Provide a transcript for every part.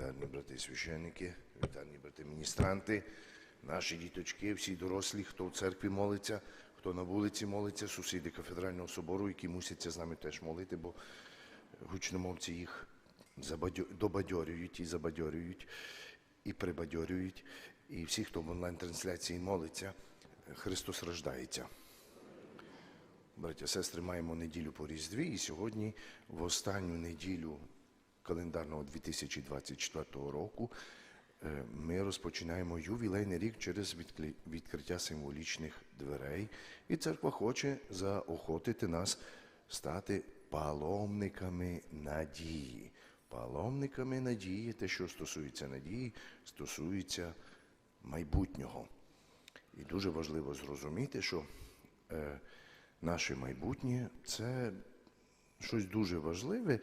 Вітальні брати священники, вітальні брати міністранти, наші діточки, всі дорослі, хто в церкві молиться, хто на вулиці молиться, сусіди кафедрального собору, які мусяться з нами теж молити, бо гучномовці їх добадьорюють і забадьорюють, і прибадьорюють. І всі, хто в онлайн-трансляції молиться, Христос рождається. Браття, сестри, маємо неділю по Різдві, і сьогодні, в останню неділю календарного 2024 року, е, ми розпочинаємо ювілейний рік через відкриття символічних дверей. І церква хоче заохотити нас стати паломниками надії. Паломниками надії, те, що стосується надії, стосується майбутнього. І дуже важливо зрозуміти, що е, наше майбутнє це щось дуже важливе.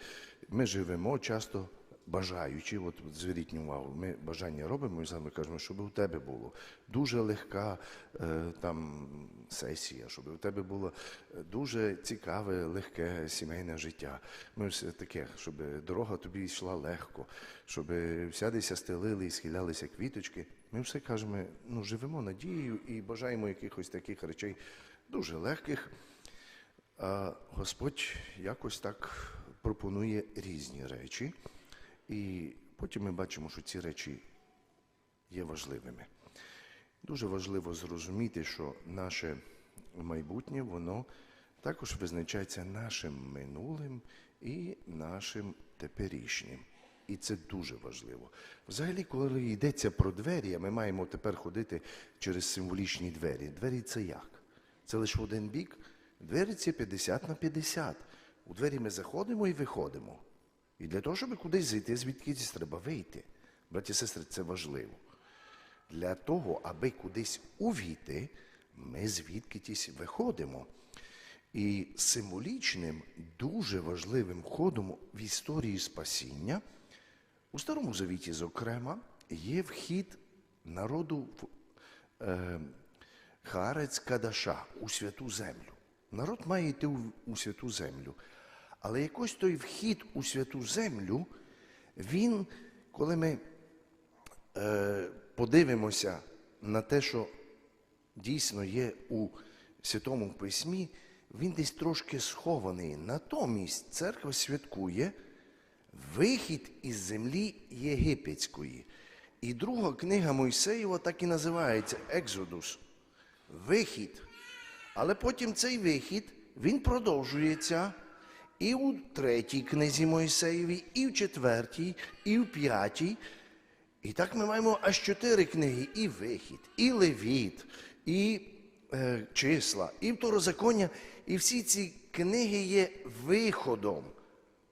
Ми живемо часто бажаючи, от зверніть увагу, ми бажання робимо і саме кажемо, щоб у тебе було дуже легка е, там сесія, щоб у тебе було е, дуже цікаве, легке сімейне життя. Ми все таке, щоб дорога тобі йшла легко, щоб вся десь стелили і схилялися квіточки. Ми все кажемо, ну живемо надією і бажаємо якихось таких речей дуже легких. Господь якось так пропонує різні речі, і потім ми бачимо, що ці речі є важливими. Дуже важливо зрозуміти, що наше майбутнє, воно також визначається нашим минулим і нашим теперішнім. І це дуже важливо. Взагалі, коли йдеться про двері, а ми маємо тепер ходити через символічні двері. Двері це як? Це лише один бік. Двері це 50 на 50. У двері ми заходимо і виходимо. І для того, щоб кудись зайти, звідкись треба вийти. Браті і сестри, це важливо. Для того, аби кудись увійти, ми звідкись виходимо. І символічним, дуже важливим ходом в історії спасіння, у Старому Завіті, зокрема, є вхід народу в е, Хаарец Кадаша у святу землю. Народ має йти у, святу землю. Але якось той вхід у святу землю, він, коли ми е, подивимося на те, що дійсно є у Святому Письмі, він десь трошки схований. Натомість церква святкує вихід із землі єгипетської. І друга книга Мойсеєва так і називається Екзодус. Вихід. Але потім цей вихід він продовжується і у третій книзі Мойсеєвій, і в четвертій, і в п'ятій. І так ми маємо аж чотири книги: і вихід, і левіт, і е, числа, і второзаконня. І всі ці книги є виходом.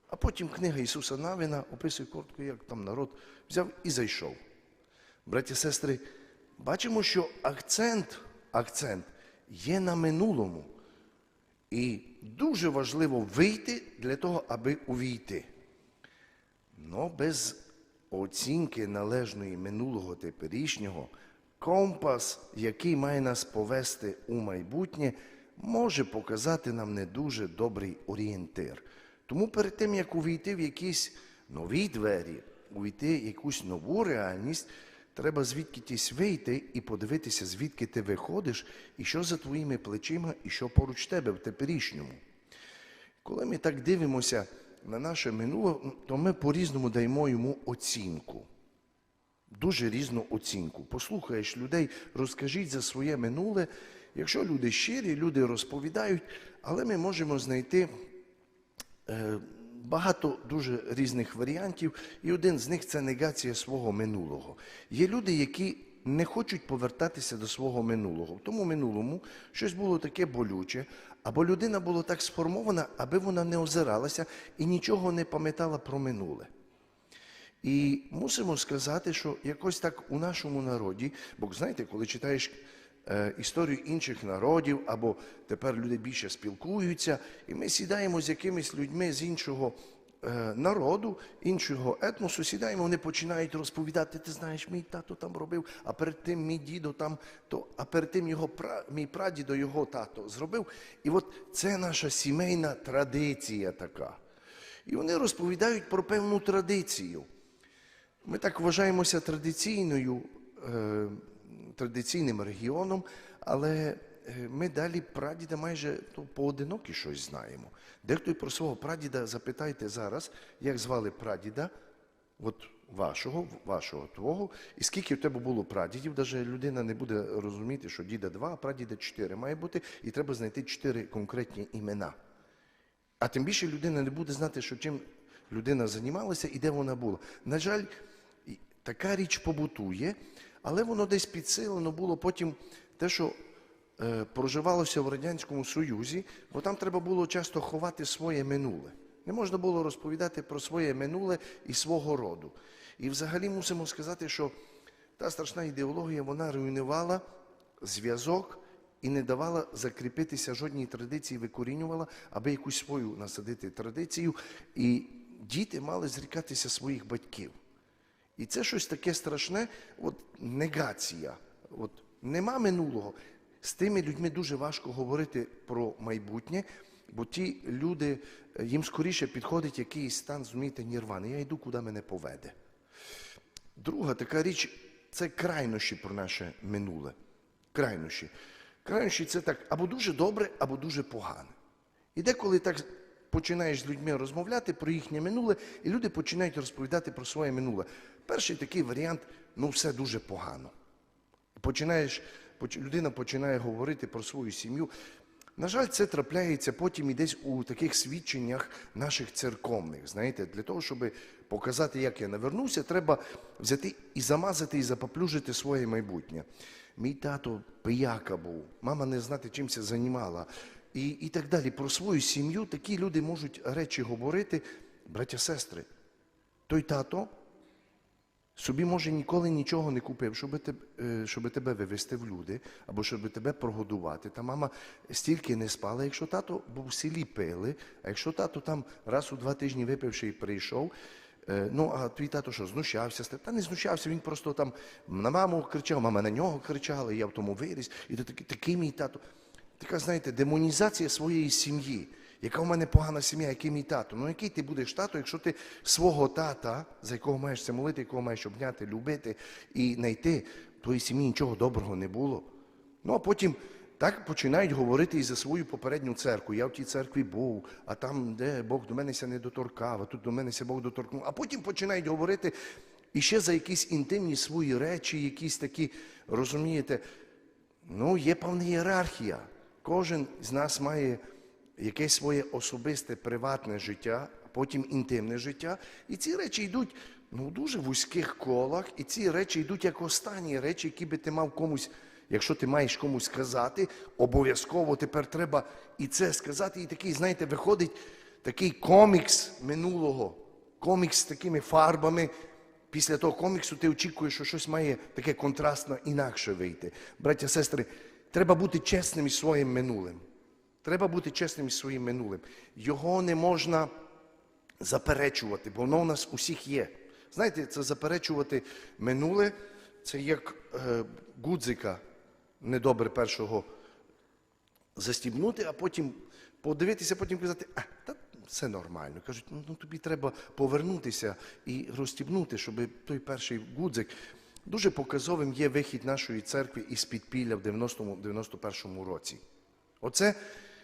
А потім книга Ісуса Навіна описує коротко, як там народ взяв і зайшов. Браті і сестри, бачимо, що акцент, акцент є на минулому. І дуже важливо вийти для того, аби увійти. Но без оцінки належної минулого теперішнього, компас, який має нас повести у майбутнє, може показати нам не дуже добрий орієнтир. Тому перед тим, як увійти в якісь нові двері, увійти в якусь нову реальність, треба звідкись вийти і подивитися, звідки ти виходиш, і що за твоїми плечима, і що поруч тебе в теперішньому. Коли ми так дивимося на наше минуле, то ми по-різному даємо йому оцінку. Дуже різну оцінку. Послухаєш людей, розкажіть за своє минуле. Якщо люди щирі, люди розповідають, але ми можемо знайти е, багато дуже різних варіантів, і один з них це негація свого минулого. Є люди, які не хочуть повертатися до свого минулого. В тому минулому щось було таке болюче, або людина була так сформована, аби вона не озиралася і нічого не пам'ятала про минуле. І мусимо сказати, що якось так у нашому народі, бо знаєте, коли читаєш історію інших народів, або тепер люди більше спілкуються, і ми сідаємо з якимись людьми з іншого е, народу, іншого етносу, сідаємо, вони починають розповідати, ти знаєш, мій тато там робив, а перед тим мій дідо там, то, а перед тим його мій прадідо його тато зробив. І от це наша сімейна традиція така. І вони розповідають про певну традицію. Ми так вважаємося традиційною, е, традиційним регіоном, але е, ми далі прадіда майже ну, поодинокі щось знаємо. Дехто й про свого прадіда запитайте зараз, як звали прадіда, от вашого, вашого твого, і скільки в тебе було прадідів, даже людина не буде розуміти, що діда два, а прадіда чотири має бути, і треба знайти чотири конкретні імена. А тим більше людина не буде знати, що чим людина займалася і де вона була. На жаль, така річ побутує, але воно десь підсилено було потім те, що е, проживалося в Радянському Союзі, бо там треба було часто ховати своє минуле. Не можна було розповідати про своє минуле і свого роду. І взагалі мусимо сказати, що та страшна ідеологія вона руйнувала зв'язок і не давала закріпитися жодній традиції, викорінювала, аби якусь свою насадити традицію. І діти мали зрікатися своїх батьків. І це щось таке страшне, от негація. От нема минулого. З тими людьми дуже важко говорити про майбутнє, бо ті люди, е, їм скоріше підходить якийсь стан, зумієте, нірвани. Я йду, куди мене поведе. Друга така річ це крайнощі про наше минуле. Крайнощі. Крайнощі це так або дуже добре, або дуже погане. І деколи так починаєш з людьми розмовляти про їхнє минуле, і люди починають розповідати про своє минуле. Перший такий варіант ну все дуже погано. Починаєш, поч- людина починає говорити про свою сім'ю. На жаль, це трапляється потім і десь у таких свідченнях наших церковних. Знаєте, для того, щоб показати, як я навернувся, треба взяти і замазати, і запоплюжити своє майбутнє. Мій тато пияка був, мама не знати, чимся займала. І, і так далі. Про свою сім'ю такі люди можуть речі говорити, браття, сестри. Той тато собі, може, ніколи нічого не купив, щоб тебе, щоб тебе вивести в люди, або щоб тебе прогодувати. Та мама стільки не спала, якщо тато був в селі пили, а якщо тато там раз у два тижні випивши і прийшов, е, ну а твій тато що, знущався? Та не знущався, він просто там на маму кричав, мама на нього кричала, я в тому виріс. І то такий, такий мій тато. Така, знаєте, демонізація своєї сім'ї. Яка в мене погана сім'я, який мій тато? Ну який ти будеш тато, якщо ти свого тата, за якого маєш це молити, якого маєш обняти, любити і знайти, в твоїй сім'ї нічого доброго не було. Ну а потім так починають говорити і за свою попередню церкву. Я в тій церкві був, а там, де Бог до мене ся не доторкав, а тут до мене ся Бог доторкнув. А потім починають говорити і ще за якісь інтимні свої речі, якісь такі, розумієте, Ну, є певна ієрархія. Кожен з нас має якесь своє особисте приватне життя, а потім інтимне життя. І ці речі йдуть ну, в дуже вузьких колах, і ці речі йдуть як останні речі, які би ти мав комусь, якщо ти маєш комусь сказати, обов'язково тепер треба і це сказати. І такий, знаєте, виходить такий комікс минулого, комікс з такими фарбами. Після того коміксу ти очікуєш, що щось має таке контрастно інакше вийти. Браття, сестри, треба бути чесним із своїм минулим. Треба бути чесним із своїм минулим. Його не можна заперечувати, бо воно у нас усіх є. Знаєте, це заперечувати минуле, це як е, гудзика недобре першого застібнути, а потім подивитися, потім казати, а, та все нормально. Кажуть, ну, ну тобі треба повернутися і розстібнути, щоб той перший гудзик. Дуже показовим є вихід нашої церкви із підпілля в 90-му, 91-му році. Оце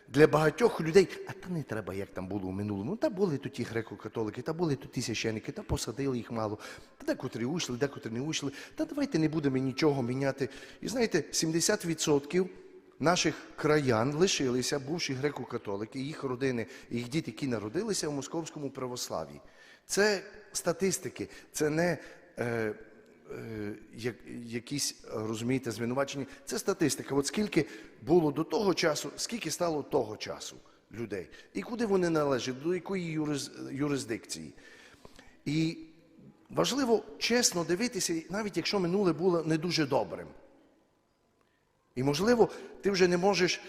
для багатьох людей, а та не треба, як там було у минулому. Та були тут ті греко-католики, та були тут ті священики, та посадили їх мало. Та декотрі ушли, декотрі не ушли. Та давайте не будемо нічого міняти. І знаєте, 70% наших краян лишилися, бувші греко-католики, їх родини, їх діти, які народилися в московському православ'ї. Це статистики, це не е, е, якісь, розумієте, звинувачення. Це статистика. От скільки було до того часу, скільки стало того часу людей, і куди вони належать, до якої юрис, юрисдикції. І важливо чесно дивитися, навіть якщо минуле було не дуже добрим. І, можливо, ти вже не можеш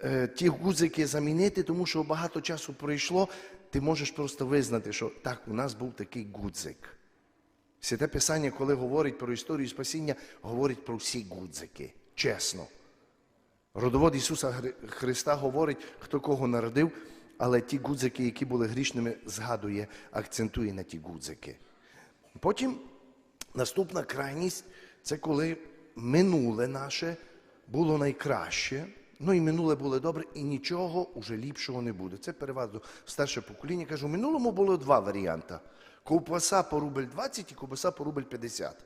е, ті гудзики замінити, тому що багато часу пройшло, ти можеш просто визнати, що так, у нас був такий гудзик. Святе Писання, коли говорить про історію спасіння, говорить про всі гудзики. Чесно. Родовод Ісуса Христа говорить, хто кого народив, але ті гудзики, які були грішними, згадує, акцентує на ті гудзики. Потім Наступна крайність це коли минуле наше було найкраще. Ну і минуле було добре, і нічого уже ліпшого не буде. Це переважно старше покоління. Кажу, в минулому було два варіанти: ковбаса по рубль 20 і ковбаса по рубль 50.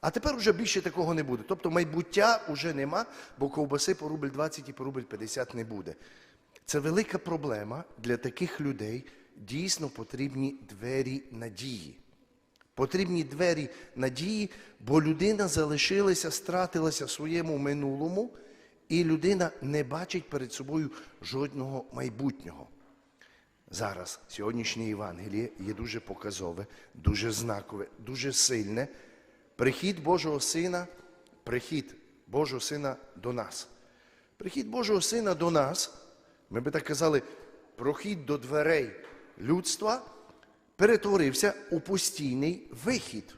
А тепер вже більше такого не буде. Тобто майбуття вже нема, бо ковбаси по рубль 20 і по рубль 50 не буде. Це велика проблема для таких людей. Дійсно потрібні двері надії. Потрібні двері надії, бо людина залишилася, стратилася в своєму минулому, і людина не бачить перед собою жодного майбутнього. Зараз сьогоднішнє Євангеліє є дуже показове, дуже знакове, дуже сильне. Прихід Божого Сина, прихід Божого Сина до нас. Прихід Божого Сина до нас, ми би так казали, прохід до дверей людства перетворився у постійний вихід.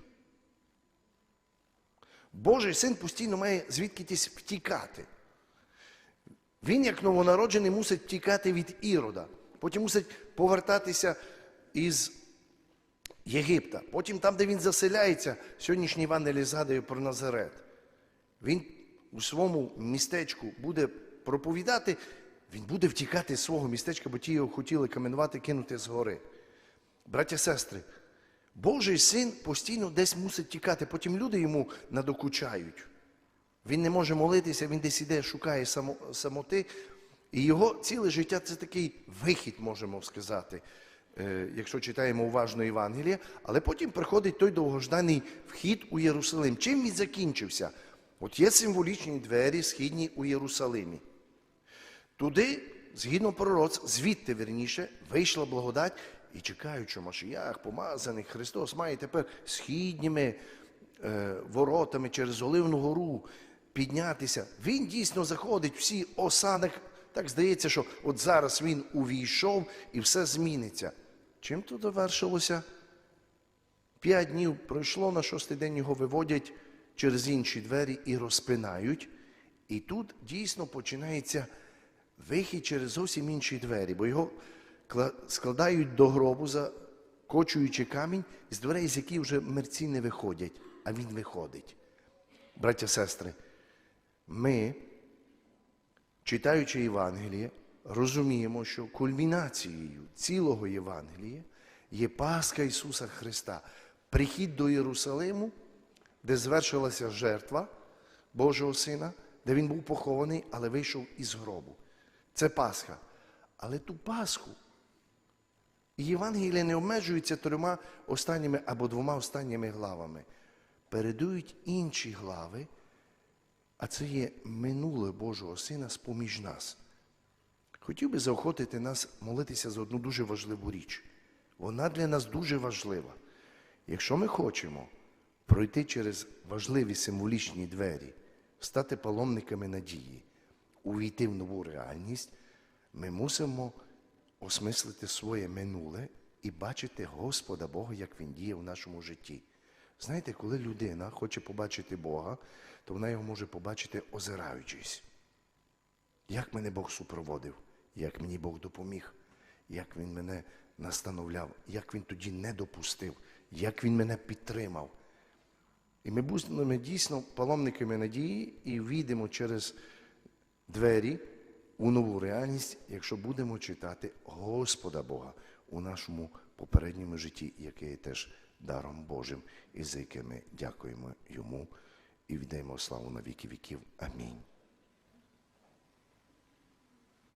Божий син постійно має звідкись втікати. Він, як новонароджений, мусить втікати від Ірода. Потім мусить повертатися із Єгипта. Потім там, де він заселяється, сьогоднішній Іван згадує про Назарет. Він у своєму містечку буде проповідати, він буде втікати з свого містечка, бо ті його хотіли каменувати, кинути з гори. Браття сестри, Божий син постійно десь мусить тікати, потім люди йому надокучають. Він не може молитися, він десь іде, шукає само- самоти. І його ціле життя це такий вихід, можемо сказати, е, якщо читаємо уважно Євангеліє. Але потім приходить той довгожданий вхід у Єрусалим. Чим він закінчився? От є символічні двері східні у Єрусалимі. Туди, згідно пророцтв, звідти верніше, вийшла благодать, і чекаючи Машиях, помазаний Христос, має тепер східніми е, воротами через Оливну гору піднятися. Він дійсно заходить всі осади. Так здається, що от зараз він увійшов і все зміниться. Чим тут завершилося? П'ять днів пройшло, на шостий день його виводять через інші двері і розпинають. І тут дійсно починається вихід через зовсім інші двері, бо його складають до гробу, закочуючи камінь, з дверей, з яких вже мерці не виходять, а він виходить. Браття, сестри, ми, читаючи Євангеліє, розуміємо, що кульмінацією цілого Євангелія є Пасха Ісуса Христа, прихід до Єрусалиму, де звершилася жертва Божого Сина, де Він був похований, але вийшов із гробу. Це Пасха. Але ту Пасху і Євангелія не обмежується трьома останніми або двома останніми главами. Передують інші глави, а це є минуле Божого Сина з-поміж нас. Хотів би заохотити нас молитися за одну дуже важливу річ. Вона для нас дуже важлива. Якщо ми хочемо пройти через важливі символічні двері, стати паломниками надії, увійти в нову реальність, ми мусимо осмислити своє минуле і бачити Господа Бога, як Він діє в нашому житті. Знаєте, коли людина хоче побачити Бога, то вона його може побачити, озираючись. Як мене Бог супроводив, як мені Бог допоміг, як Він мене настановляв, як Він тоді не допустив, як Він мене підтримав. І ми будемо дійсно паломниками надії і війдемо через двері у нову реальність, якщо будемо читати Господа Бога у нашому попередньому житті, яке є теж даром Божим, і за яке ми дякуємо Йому i vydajme oslávu na věky věků. Amen.